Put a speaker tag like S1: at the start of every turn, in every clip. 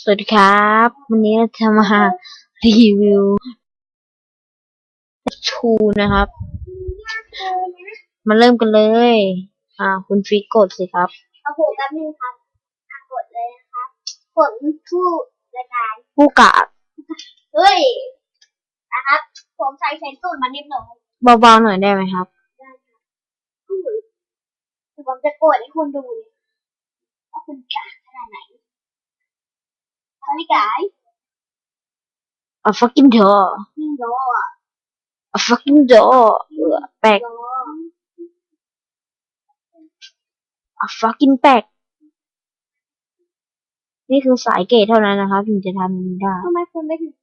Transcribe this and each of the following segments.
S1: สวัสดีครับ วันนี้เราจะมารีวิวชูนะครับ มาเริ่มกันเลย อ่า คุณฟิกกดสิครับ
S2: เอาผูกแป๊บนึงครับอะกดเลยนะครับกดผู้รายการ
S1: ผู้กาด
S2: เฮ้ยนะครับ ผมใช้เซนสูตรมานิดหน่อย
S1: เบาๆหน่อยได้ไหมครับ
S2: ได้ครับอุ้ยเดี๋ยวผมจะกดให้คุณดูเลยว่าคุณกากขนาดไหน ทำไม่กาย
S1: a fucking door
S2: ยิ่งโดอะ
S1: a fucking door เออแปลก
S2: โด
S1: a fucking แปลกนี่คือสายเกตเท่านั้นนะครับ ถึงจะทำมันได้
S2: ทำไมคุณไม่ถึง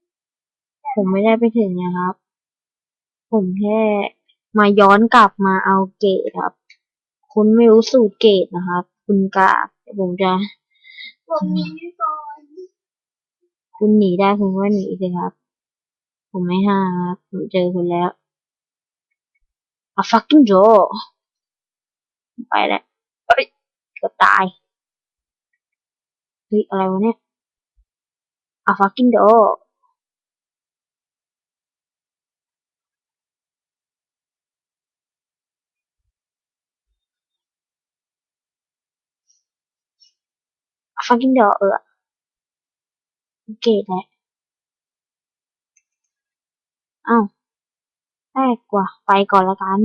S1: ผมไม่ได้ไปถึงนะครับ ผมแค่มาย้อนกลับมาเอาเกตครับ คุณไม่รู้สูตรเกตนะครับ คุณกาเดี๋ยวผมจะ
S2: ผมมีก่อน
S1: คุณหนีได้คุณก็หนีสิครับ ผมไม่ห้ามครับ ผมเจอคุณแล้ว a fucking door ไปแล้วเอ้ยเกือบตายเฮ้ยอะไรวะเนี่ย a fucking door อะ fucking door เออ เกตแหละอ้าวแปลกกว่า ไปก่อนละกัน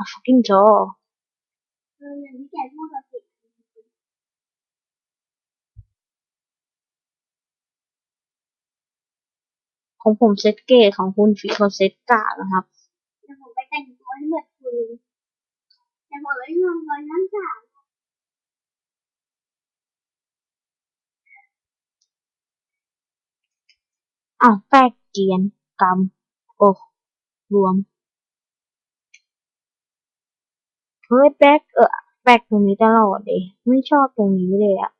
S1: a fucking door
S2: เอออย่างที่แกพูดกับผิด
S1: ของผมเซตเกตของคุณฟิเขาเซตกานะครับ
S2: เดี๋ยวผมไปแต่งตัวให้เหมือนคุณแต่ผมไม่ยอมก่อนนั่นจ้ะ
S1: อ้าวแปกเกียนกรรมโอ้รวมเฮ้ยแปลกเออแปลกตรงนี้ตลอดเลยไม่ชอบตรงนี้เลยอะ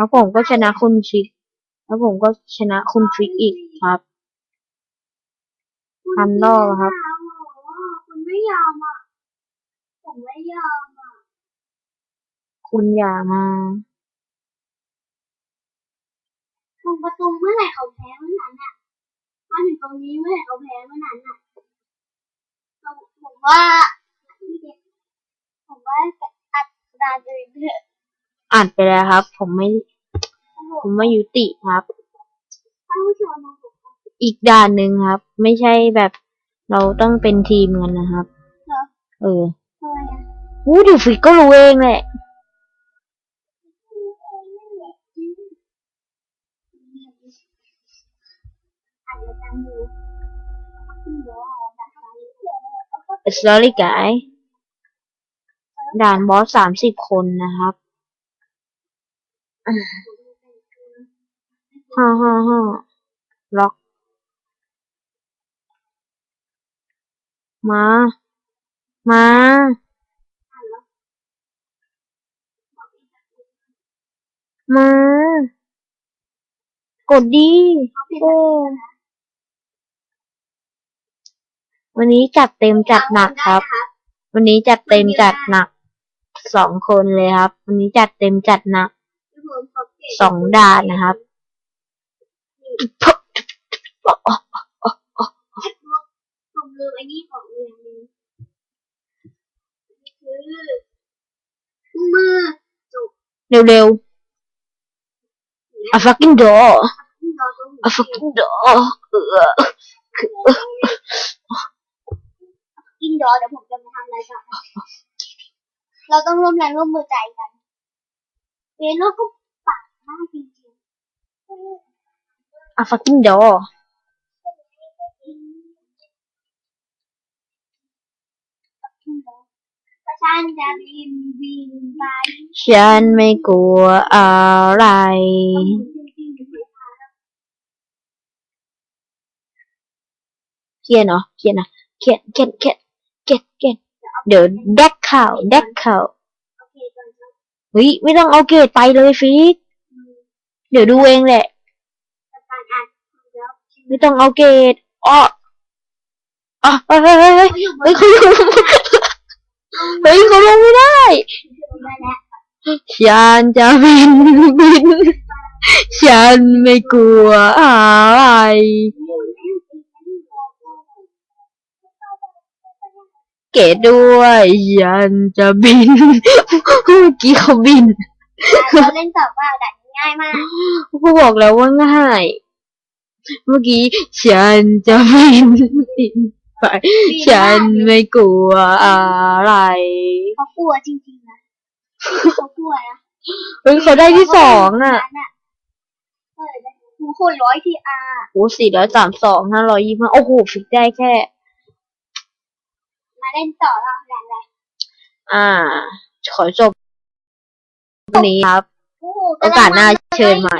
S1: แล้วผมก็ชนะคุณฟิก แล้วผมก็ชนะคุณฟิกอีกครับพันรอบครับ
S2: คุณไม่ยอมอะ ผมไม่ยอมอะ
S1: คุณอย่ามา
S2: ตรงประตูเมื่อไหร่เขาแพ้เมื่อนั้นอะ มาถึงตรงนี้เมื่อไหร่เขาแพ้เมื่อนั้นอะผมว่าผมว่าอัตราตัวเองเถอะ
S1: อ่านไปแล้วครับ ผมไม่ ผมไม่ยุติครับ
S2: ท่านผู้ชมนะผม
S1: อีกด่านหนึ่งครับ ไม่ใช่แบบเราต้องเป็นทีมกันนะครับ
S2: เหรอ
S1: เออ
S2: ทำไมอะ
S1: วู้เดี๋ยวฟิกก็รู้เองแหละ
S2: อ่านรายการดูคุณรู้ว่าดักอะไร
S1: It's sorry guy ด่านบอสสามสิบคนนะครับ ฮ่าฮ่าฮ่าล็อก มา มา มา กดดีโอ้วันนี้จัดเต็มจัดหนักครับ วันนี้จัดเต็มจัดหนักสองคนเลยครับ วันนี้จัดเต็มจัดหนัก สองด่านนะครับ
S2: ผมลืมไอ้นี่ของเรียนนึงคือมือ
S1: เร็วๆ a fucking door
S2: ที่เราต้อง
S1: a fucking door เออ
S2: กินดอเดี๋ยวผมจะมาทำอะไรกันเราต้องร่วมแรงร่วมมือใจกันเรโน่ก็ปักมากจริง
S1: a fucking door
S2: ๆประชันจะบินบินไป
S1: ฉันไม่กลัวอะไรเขียนเหรอเขียนอะเขียนเขียนเขียน get get เดี๋ยวแดกข่าวแดกข่าว
S2: เฮ้
S1: ยไม่ต้องเอาเกดไปเลยฟิก เดี๋ยวดูเองแหละ ไม่ต้องเอาเกรดอ้ออ๋อเฮ้ยเฮ้ยเฮ้ยเฮ้ย
S2: เขา
S1: ลงเฮ้ยเขาลงไม่ได้ฉันจะบินบินฉันไม่กลัวอะไรเกรดด้วยฉันจะบินเมื่อกี้เขาบิน
S2: เราเล่นต่อว่าด่าน ง่ายมาก
S1: เขาบอกแล้วว่าง่าย เมื่อกี้ฉันจะบินบินไปฉันไม่กลัวอะไร
S2: เขากลัวจริงๆนะเขากลัวนะ
S1: เฮ้ยเขาได้ที่สองอะ
S2: เออหนูคนร้อยที่อา
S1: โอ้สี่ร้อยสามสองห้าร้อยยี่สิบโอ้โหฟิกได้แค่
S2: มาเล่นต่อแล้วแรงแรง
S1: อ่า ขอจบวันนี้ครับ
S2: โอ
S1: กาสหน้าเชิญใหม่